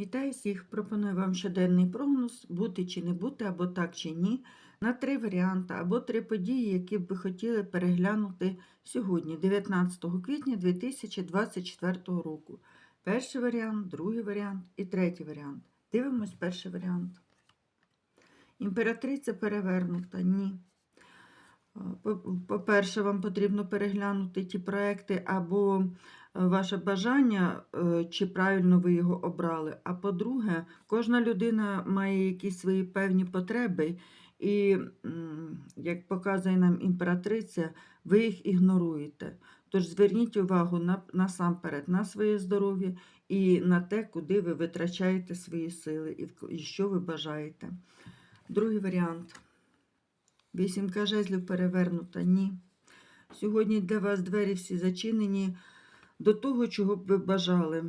Вітаю всіх! Пропоную вам щоденний прогноз, бути чи не бути, або так чи ні, на три варіанти, або три події, які б ви хотіли переглянути сьогодні, 19 квітня 2024 року. Перший варіант, другий варіант і третій варіант. Дивимось перший варіант. Імператриця перевернута, ні. По- По-перше, вам потрібно переглянути ті проекти або е, ваше бажання, е, чи правильно ви його обрали. А по-друге, кожна людина має якісь свої певні потреби, і, як показує нам імператриця, ви їх ігноруєте. Тож зверніть увагу на, насамперед на своє здоров'я і на те, куди ви витрачаєте свої сили і, і що ви бажаєте. Другий варіант. Вісімка жезлів перевернута, ні. Сьогодні для вас двері всі зачинені до того, чого б ви бажали.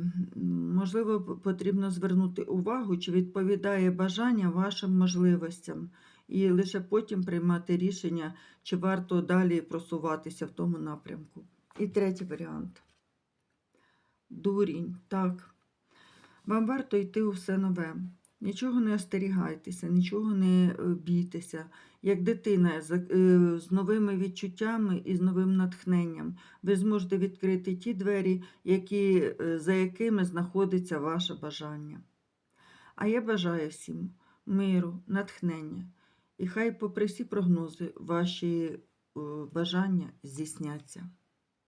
Можливо, потрібно звернути увагу, чи відповідає бажання вашим можливостям, і лише потім приймати рішення, чи варто далі просуватися в тому напрямку. І третій варіант. Дурінь, так. Вам варто йти у все нове. Нічого не остерігайтеся, нічого не е, бійтеся. Як дитина з, е, новими відчуттями і з новим натхненням, ви зможете відкрити ті двері, які, е, за якими знаходиться ваше бажання. А я бажаю всім миру, натхнення. І хай, попри всі прогнози, ваші е, бажання здійсняться.